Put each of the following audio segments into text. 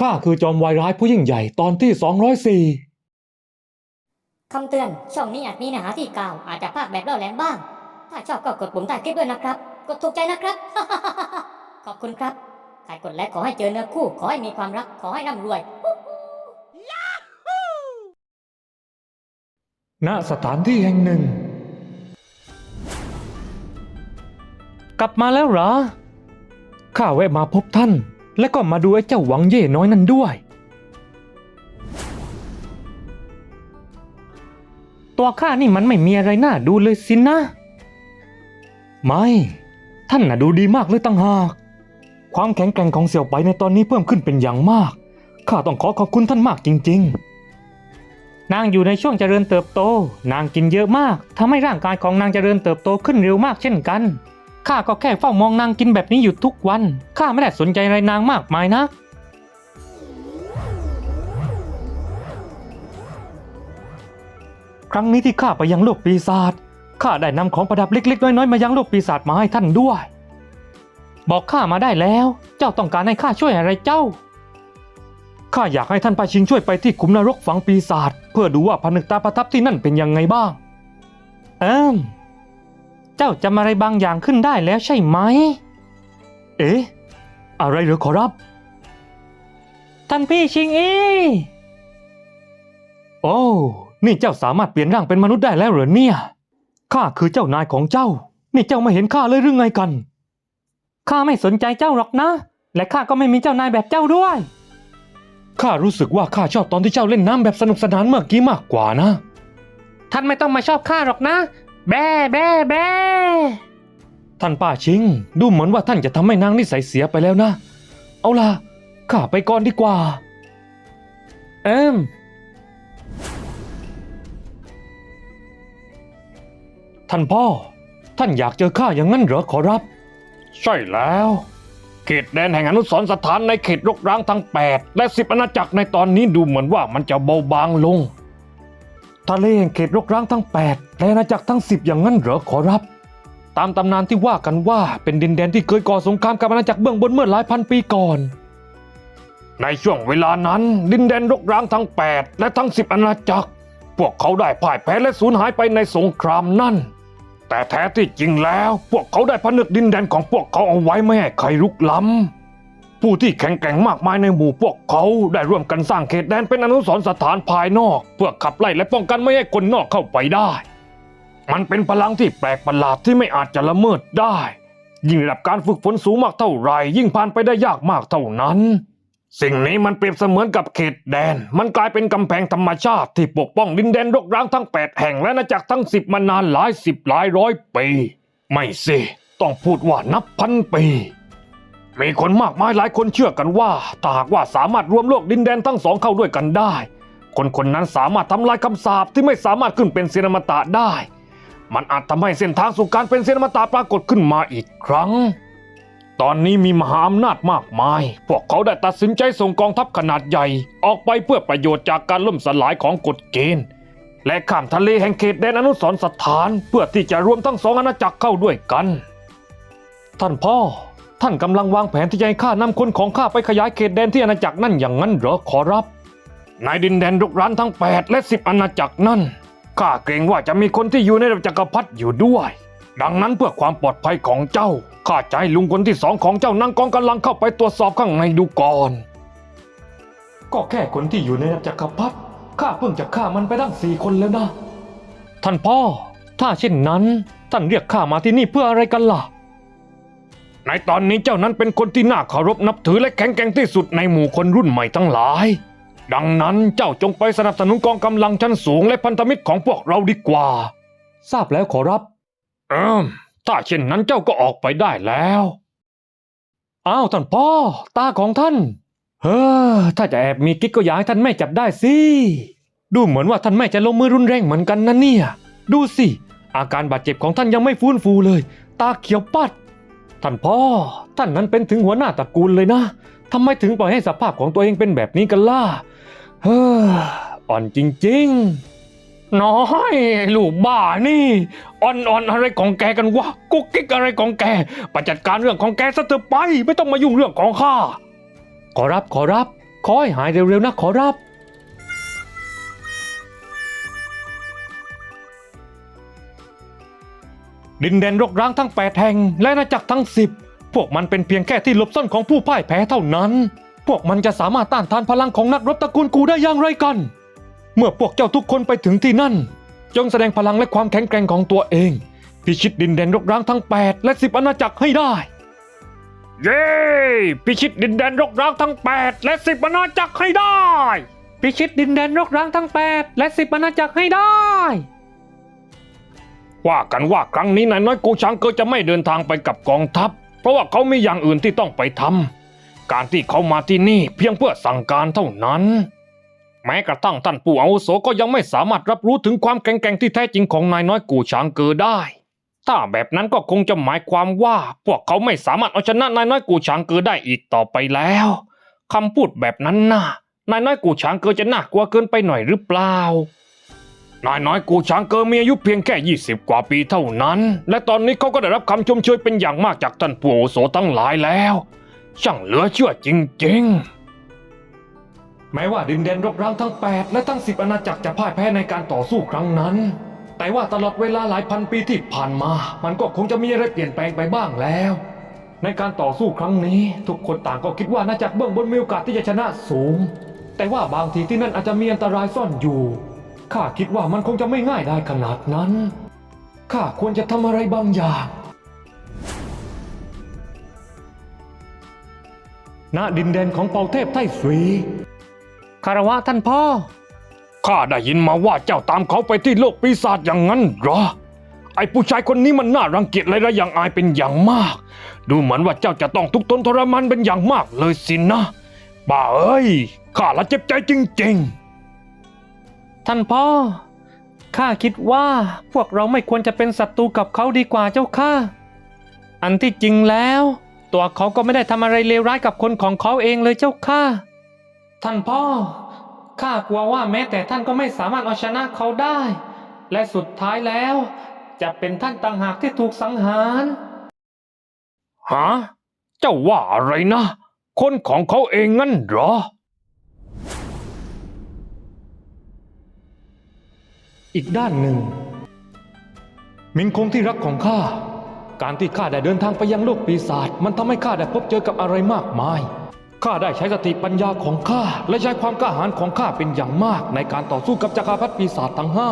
ข้าคือจอมวายร้ายผู้ยิ่งใหญ่ตอนที่204คำเตือน ช่องนี้อาจมีเนื้อหาที่กล่าว อาจจะภาคแบบเล่าแหลมบ้าง ถ้าชอบก็กดปุ่มใต้คลิปด้วยนะครับ กดถูกใจนะครับ ขอบคุณครับใครกดไลค์ขอให้เจอเนื้อคู่ ขอให้มีความรัก ขอให้ร่ำรวยณสถานที่แห่งหนึ่ง กลับมาแล้วเหรอ ข้าแวะมาพบท่าน และก็มาดูไอ้เจ้าหวังเย่น้อยนั่นด้วย ตัวข้านี่มันไม่มีอะไรน่าดูเลยสินะ ไม่ ท่านน่ะดูดีมากเลยตั้งหาก ความแข็งแกร่งของเสี่ยวไปในตอนนี้เพิ่มขึ้นเป็นอย่างมาก ข้าต้องขอขอบคุณท่านมากจริง ๆนางอยู่ในช่วงเจริญเติบโต นางกินเยอะมากทำให้ร่างกายของนางเจริญเติบโตขึ้นเร็วมากเช่นกัน ข้าก็แค่เฝ้ามองนางกินแบบนี้อยู่ทุกวัน ข้าไม่ได้สนใจอะไรนางมากมายนะ ครั้งนี้ที่ข้าไปยังโลกปีศาจ ข้าได้นำของประดับเล็กๆ น้อยๆ มายังโลกปีศาจมาให้ท่านด้วย บอกข้ามาได้แล้ว เจ้าต้องการให้ข้าช่วยอะไรเจ้า ข้าอยากให้ท่านปาชิงช่วยไปที่ขุมนรกฝังปีศาจเพื่อดูว่าผนึกตาประทับที่นั่นเป็นยังไงบ้างอิม เจ้าจำอะไรบางอย่างขึ้นได้แล้วใช่ไหม เอ๊ะ อะไรหรือขอรับ ท่านพี่ชิงอีโอ้ นี่เจ้าสามารถเปลี่ยนร่างเป็นมนุษย์ได้แล้วเหรอเนี่ย ข้าคือเจ้านายของเจ้า นี่เจ้าไม่เห็นข้าเลยหรือไงกัน ข้าไม่สนใจเจ้าหรอกนะ และข้าก็ไม่มีเจ้านายแบบเจ้าด้วย ข้ารู้สึกว่าข้าชอบตอนที่เจ้าเล่นน้ำแบบสนุกสนานเมื่อกี้มากกว่านะ ท่านไม่ต้องมาชอบข้าหรอกนะ แบ้แบ้แบ้ท่านป้าชิง ดูเหมือนว่าท่านจะทำให้นางนิสัยเสียไปแล้วนะ เอาล่ะข้าไปก่อนดีกว่า เอิมท่านพ่อ ท่านอยากเจอข้าอย่างนั้นเหรอขอรับ ใช่แล้ว เขตแดนแห่งอนุสรณ์สถานในเขตรกร้างทั้ง 8 และ 10 อาณาจักรในตอนนี้ดูเหมือนว่ามันจะเบาบางลง ทะเลแห่งเขตรกร้างทั้ง 8 และอาณาจักรทั้ง 10 อย่างนั้นเหรอขอรับ ตามตำนานที่ว่ากันว่าเป็นดินแดนที่เคยก่อสงครามกับอาณาจักรเบื้องบนเมื่อหลายพันปีก่อน ในช่วงเวลานั้น ดินแดนรกร้างทั้ง 8 และทั้ง 10 อาณาจักร พวกเขาได้พ่ายแพ้และสูญหายไปในสงครามนั่น แต่แท้ที่จริงแล้ว พวกเขาได้ผนึกดินแดนของพวกเขาเอาไว้ไม่ให้ใครลุกล้ำ ผู้ที่แข็งแกร่งมากมายในหมู่พวกเขาได้ร่วมกันสร้างเขตแดนเป็นอนุสรณ์สถานภายนอก เพื่อขับไล่และป้องกันไม่ให้คนนอกเข้าไปได้ มันเป็นพลังที่แปลกประหลาดที่ไม่อาจจะละเมิดได้ ยิ่งระดับการฝึกฝนสูงมากเท่าไหร่ยิ่งผ่านไปได้ยากมากเท่านั้น สิ่งนี้มันเปรียบเสมือนกับเขตแดน มันกลายเป็นกำแพงธรรมชาติที่ปกป้องดินแดนรกร้างทั้ง8แห่งและอาจักรทั้ง10มานานหลายสิบหลายร้อยปี ไม่สิ ต้องพูดว่านับพันปี มีคนมากมายหลายคนเชื่อกันว่าถ้าหากว่าสามารถรวมโลกดินแดนทั้งสองเข้าด้วยกันได้ คนคนนั้นสามารถทำลายคำสาปที่ไม่สามารถขึ้นเป็นเซนามตะได้ มันอาจทำให้เส้นทางสู่การเป็นเซนามตะปรากฏขึ้นมาอีกครั้ง ตอนนี้มีมหาอำนาจมากมาย พวกเขาได้ตัดสินใจส่งกองทัพขนาดใหญ่ ออกไปเพื่อประโยชน์จากการล่มสลายของกฎเกณฑ์ และข้ามทะเลแห่งเขตแดนอนุสรณ์สถาน เพื่อที่จะรวมทั้งสองอาณาจักรเข้าด้วยกัน ท่านพ่อ ท่านกำลังวางแผนที่จะให้ข้านำคนของข้าไปขยายเขตแดนที่อาณาจักรนั่นอย่างนั้นเหรอขอรับ ในดินแดนรุกรานทั้ง 8 และ 10 อาณาจักรนั่นข้าเกรงว่าจะมีคนที่อยู่ในระดับจักรพรรดิอยู่ด้วย ดังนั้นเพื่อความปลอดภัยของเจ้าข้าจะให้ลุงคนที่สองของเจ้านั่งกองกำลังเข้าไปตรวจสอบข้างในดูก่อน ก็แค่คนที่อยู่ในระดับจักรพรรดิข้าเพิ่งจะฆ่ามันไปตั้งสี่คนแล้วนะ ท่านพ่อ ถ้าเช่นนั้น ท่านเรียกข้ามาที่นี่เพื่ออะไรกันล่ะ ในตอนนี้เจ้านั้นเป็นคนที่น่าเคารพนับถือและแข็งแกร่งที่สุดในหมู่คนรุ่นใหม่ทั้งหลาย ดังนั้นเจ้าจงไปสนับสนุนกองกำลังชั้นสูงและพันธมิตรของพวกเราดีกว่า ทราบแล้วขอรับเอิมถ้าเช่นนั้นเจ้าก็ออกไปได้แล้วอ้าวท่านพ่อ ตาของท่าน เฮ้อถ้าจะแอบมีกิ๊กก็อยากให้ท่านแม่จับได้สิดูเหมือนว่าท่านแม่จะลงมือรุนแรงเหมือนกันนะเนี่ย ดูสิ อาการบาดเจ็บของท่านยังไม่ฟื้นฟูเลย ตาเขียวปัด ท่านพ่อ ท่านนั้นเป็นถึงหัวหน้าตระกูลเลยนะทำไมถึงปล่อยให้สภาพของตัวเองเป็นแบบนี้กันล่ะ เฮ้อ อ่อนจริงๆ น้อยลูกบ้านี่ อ่อนๆอะไรของแกกันวะ กุ๊กกิ๊กอะไรของแกไปจัดการเรื่องของแกซะเถอะไป ไม่ต้องมายุ่งเรื่องของข้า ขอรับขอรับ ขอให้หายเร็วๆนะขอรับ ดินแดนรกร้างทั้งแปดแห่งและอาณาจักรทั้งสิบพวกมันเป็นเพียงแค่ที่หลบซ่อนของผู้พ่ายแพ้เท่านั้น พวกมันจะสามารถต้านทานพลังของนักรบตระกูลกูได้อย่างไรกัน เมื่อพวกเจ้าทุกคนไปถึงที่นั่น จงแสดงพลังและความแข็งแกร่งของตัวเอง พิชิตดินแดนรกร้างทั้ง 8 และ 10อาณาจักรให้ได้ เย้พิชิตดินแดนรกร้างทั้ง 8 และ 10อาณาจักรให้ได้ พิชิตดินแดนรกร้างทั้ง 8 และ 10อาณาจักรให้ได้ ว่ากันว่าครั้งนี้นายน้อยกูช้างเกิจะไม่เดินทางไปกับกองทัพ เพราะว่าเขามีอย่างอื่นที่ต้องไปทำการที่เขามาที่นี่เพียงเพื่อสั่งการเท่านั้น แม้กระทั่งท่านปู่อาวุโสก็ยังไม่สามารถรับรู้ถึงความแข็งแกร่งที่แท้จริงของนายน้อยกูช้างเกิดได้ ถ้าแบบนั้นก็คงจะหมายความว่า พวกเขาไม่สามารถเอาชนะนายน้อยกูช้างเกิดได้อีกต่อไปแล้วคำพูดแบบนั้นน่ะนายน้อยกูช้างเกิดจะน่ากลัวเกินไปหน่อยหรือเปล่า นายน้อยกูช้างเกิดมีอายุเพียงแค่ 20 กว่าปีเท่านั้น และตอนนี้เขาก็ได้รับคำชมเชยเป็นอย่างมากจากท่านปู่อโสทั้งหลายแล้ว ช่างเหลือเชื่อจริงๆ แม้ว่าดินแดนรกร้างทั้ง 8 และทั้ง 10 อาณาจักรจะพ่ายแพ้ในการต่อสู้ครั้งนั้น แต่ว่าตลอดเวลาหลายพันปีที่ผ่านมา มันก็คงจะมีอะไรเปลี่ยนแปลงไปบ้างแล้ว ในการต่อสู้ครั้งนี้ ทุกคนต่างก็คิดว่าอาณาจักรเบื้องบนมีโอกาสที่จะชนะสูง แต่ว่าบางทีที่นั่นอาจจะมีอันตรายซ่อนอยู่ ข้าคิดว่ามันคงจะไม่ง่ายได้ขนาดนั้น ข้าควรจะทำอะไรบางอย่าง ณ ดินแดนของเปาเทพไต้สวีคารวะท่านพ่อ ข้าได้ยินมาว่าเจ้าตามเขาไปที่โลกปีศาจอย่างนั้นเหรอ ไอ้ผู้ชายคนนี้มันน่ารังเกียจและระยังอายเป็นอย่างมาก ดูเหมือนว่าเจ้าจะต้องทุกข์ทนทรมานเป็นอย่างมากเลยสินะ บ้าเอ้ย ข้าละเจ็บใจจริง ๆ ท่านพ่อ ข้าคิดว่าพวกเราไม่ควรจะเป็นศัตรูกับเขาดีกว่าเจ้าค่ะอันที่จริงแล้ว ตัวเขาก็ไม่ได้ทำอะไรเลวร้ายกับคนของเขาเองเลยเจ้าค่ะท่านพ่อ ข้ากลัวว่าแม้แต่ท่านก็ไม่สามารถเอาชนะเขาได้ และสุดท้ายแล้ว จะเป็นท่านต่างหากที่ถูกสังหารฮะเจ้าว่าอะไรนะ คนของเขาเองงั้นเหรอ อีกด้านหนึ่ง มิงคงที่รักของข้า การที่ข้าได้เดินทางไปยังโลกปีศาจมันทำให้ข้าได้พบเจอกับอะไรมากมาย ข้าได้ใช้สติปัญญาของข้า และใช้ความกล้าหาญของข้าเป็นอย่างมาก ในการต่อสู้กับจักรพรรดิปีศาจทั้งห้า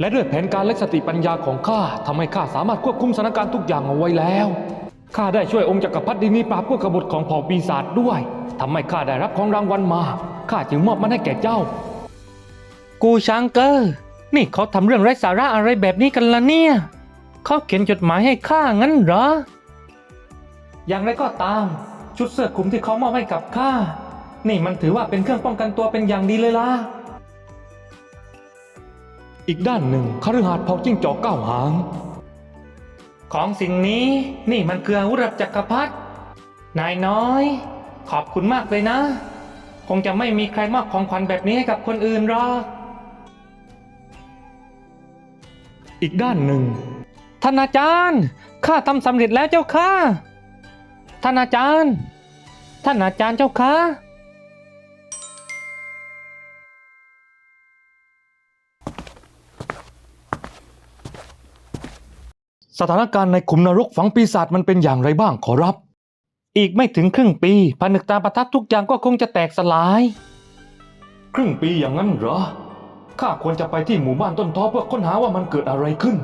และด้วยแผนการและสติปัญญาของข้าทำให้ข้าสามารถควบคุมสถานการณ์ทุกอย่างเอาไว้แล้ว ข้าได้ช่วยองค์จักรพรรดินีปราบพวกกบฏของเผ่าปีศาจด้วยทำให้ข้าได้รับของรางวัลมา ข้าจึงมอบมันให้แก่เจ้า กูช้างเกอร์ นี่เขาทำเรื่องไร้สาระอะไรแบบนี้กันล่ะเนี่ย เขาเขียนจดหมายให้ข้างั้นเหรอ อย่างไรก็ตาม ชุดเสื้อคลุมที่เขามอบให้กับข้า นี่มันถือว่าเป็นเครื่องป้องกันตัวเป็นอย่างดีเลยล่ะ อีกด้านหนึ่งคฤหาสน์เผาจิ้งจอกเก้าหาง ของสิ่งนี้นี่มันคืออาวุธระดับจักรพรรดิ นายน้อย ขอบคุณมากเลยนะ คงจะไม่มีใครมอบของขวัญแบบนี้ให้กับคนอื่นหรอก อีกด้านหนึ่ง ท่านอาจารย์ ข้าทำสำเร็จแล้วเจ้าค่ะ ท่านอาจารย์ ท่านอาจารย์เจ้าค่ะ สถานการณ์ในขุมนรกฝังปีศาจมันเป็นอย่างไรบ้างขอรับ อีกไม่ถึงครึ่งปีผนึกตาประทับทุกอย่างก็คงจะแตกสลาย ครึ่งปีอย่างนั้นเหรอ ข้าควรจะไปที่หมู่บ้านต้นท้อเพื่อค้นหาว่ามันเกิดอะไรขึ้น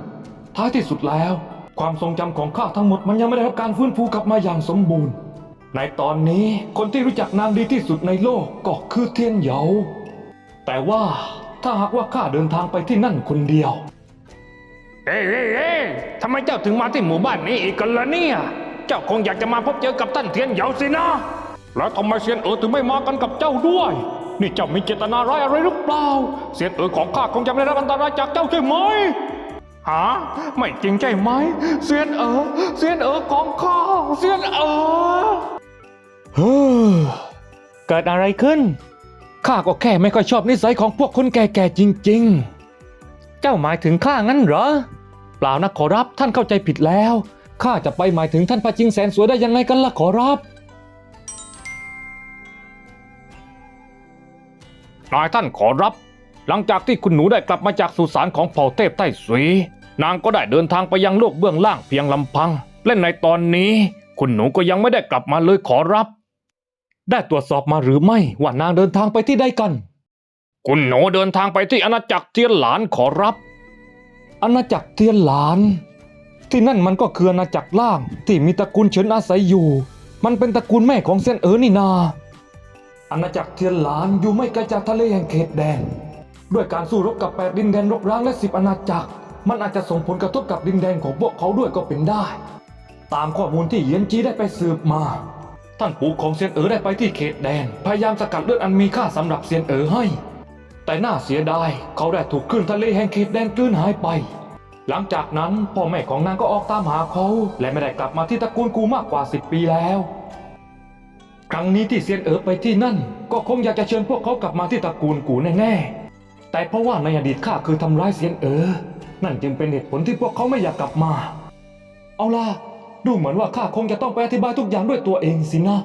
ท้ายที่สุดแล้ว ความทรงจำของข้าทั้งหมดมันยังไม่ได้รับการฟื้นฟูกลับมาอย่างสมบูรณ์ ในตอนนี้คนที่รู้จักนางดีที่สุดในโลกก็คือเทียนเหยา แต่ว่าถ้าหากว่าข้าเดินทางไปที่นั่นคนเดียว เอ้ยเอ้ยเอ้ยทำไมเจ้าถึงมาที่หมู่บ้านนี้อีกกันล่ะเนี่ย เจ้าคงอยากจะมาพบเจอกับท่านเทียนเหยาสินะ แล้วทำไมเซียนเอ๋อถึงไม่มากันกับเจ้าด้วย นี่เจ้ามีเจตนาร้ายอะไรหรือเปล่าเซียนเอ๋อของข้าคงจะไม่ได้รับอันตรายจากเจ้าใช่ไหมฮะไม่จริงใช่ไหมเซียนเอ๋อเซียนเอ๋อของข้าเซียนเอ๋อเฮ้อเกิดอะไรขึ้นข้าก็แค่ไม่ค่อยชอบนิสัยของพวกคนแก่ๆจริง ๆ เจ้าหมายถึงข้างั้นเหรอเปล่านะขอรับท่านเข้าใจผิดแล้วข้าจะไปหมายถึงท่านพระจิงแสนสวยได้ยังไงกันล่ะขอรับ นายท่านขอรับ หลังจากที่คุณหนูได้กลับมาจากสุสานของเผ่าเทพไต้สวีนางก็ได้เดินทางไปยังโลกเบื้องล่างเพียงลำพัง และในตอนนี้ คุณหนูก็ยังไม่ได้กลับมาเลยขอรับ ได้ตรวจสอบมาหรือไม่ว่านางเดินทางไปที่ใดกัน คุณหนูเดินทางไปที่อาณาจักรเทียนหลานขอรับ อาณาจักรเทียนหลาน ที่นั่นมันก็คืออาณาจักรล่างที่มีตระกูลเฉินอาศัยอยู่ มันเป็นตระกูลแม่ของเซียนเอ๋อนี่นา อาณาจักรเทียนหลานอยู่ไม่ไกลจากทะเลแห่งเขตแดน ด้วยการสู้รบกับแปดดินแดนรกร้างและสิบอาณาจักร มันอาจจะส่งผลกระทบกับดินแดนของพวกเขาด้วยก็เป็นได้ ตามข้อมูลที่เยียนจีได้ไปสืบมา ท่านปู่ของเซียนเอ๋อได้ไปที่เขตแดน พยายามสกัดเลือดอันมีค่าสำหรับเซียนเอ๋อให้ แต่น่าเสียดายเขาได้ถูกคลื่นทะเลแห่งเขตแดนกลืนหายไป หลังจากนั้นพ่อแม่ของนางก็ออกตามหาเขา และไม่ได้กลับมาที่ตระกูลกูมากกว่า 10 ปีแล้ว ครั้งนี้ที่เซียนเอ๋อไปที่นั่น ก็คงอยากจะเชิญพวกเขากลับมาที่ตระกูลกูแน่ๆ แต่เพราะว่าในอดีตข้าคือทำร้ายเซียนเอ๋อนั่นจึงเป็นเหตุผลที่พวกเขาไม่อยากกลับมา เอาล่ะ ดูเหมือนว่าข้าคงจะต้องไปอธิบายทุกอย่างด้วยตัวเองสินะ